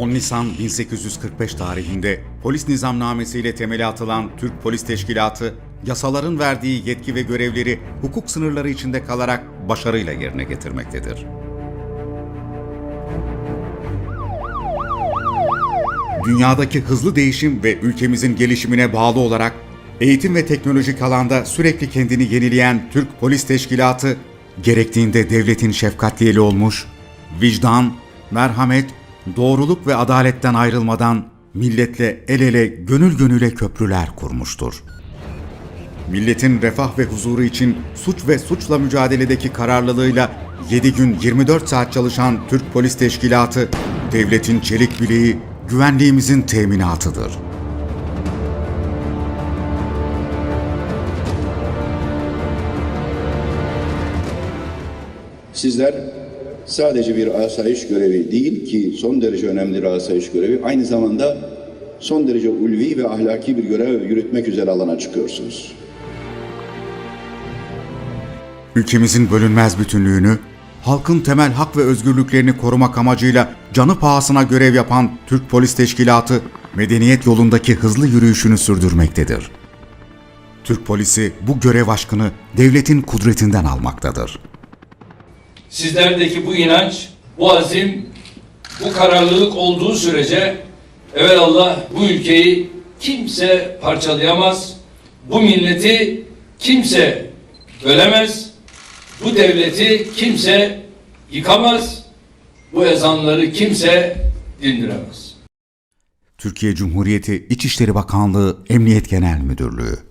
10 Nisan 1845 tarihinde polis nizamnamesiyle temeli atılan Türk Polis Teşkilatı, yasaların verdiği yetki ve görevleri hukuk sınırları içinde kalarak başarıyla yerine getirmektedir. Dünyadaki hızlı değişim ve ülkemizin gelişimine bağlı olarak eğitim ve teknolojik alanda sürekli kendini yenileyen Türk Polis Teşkilatı, gerektiğinde devletin şefkatli eli olmuş, vicdan, merhamet, doğruluk ve adaletten ayrılmadan milletle el ele gönül gönüle köprüler kurmuştur. Milletin refah ve huzuru için suç ve suçla mücadeledeki kararlılığıyla 7 gün 24 saat çalışan Türk Polis Teşkilatı, devletin çelik bileği, güvenliğimizin teminatıdır. Sizler sadece bir asayiş görevi değil ki son derece önemli bir asayiş görevi, aynı zamanda son derece ulvi ve ahlaki bir görev yürütmek üzere alana çıkıyorsunuz. Ülkemizin bölünmez bütünlüğünü, halkın temel hak ve özgürlüklerini korumak amacıyla canı pahasına görev yapan Türk Polis Teşkilatı, medeniyet yolundaki hızlı yürüyüşünü sürdürmektedir. Türk polisi bu görev aşkını devletin kudretinden almaktadır. Sizlerdeki bu inanç, bu azim, bu kararlılık olduğu sürece evelallah bu ülkeyi kimse parçalayamaz, bu milleti kimse bölemez, bu devleti kimse yıkamaz, bu ezanları kimse dindiremez. Türkiye Cumhuriyeti İçişleri Bakanlığı Emniyet Genel Müdürlüğü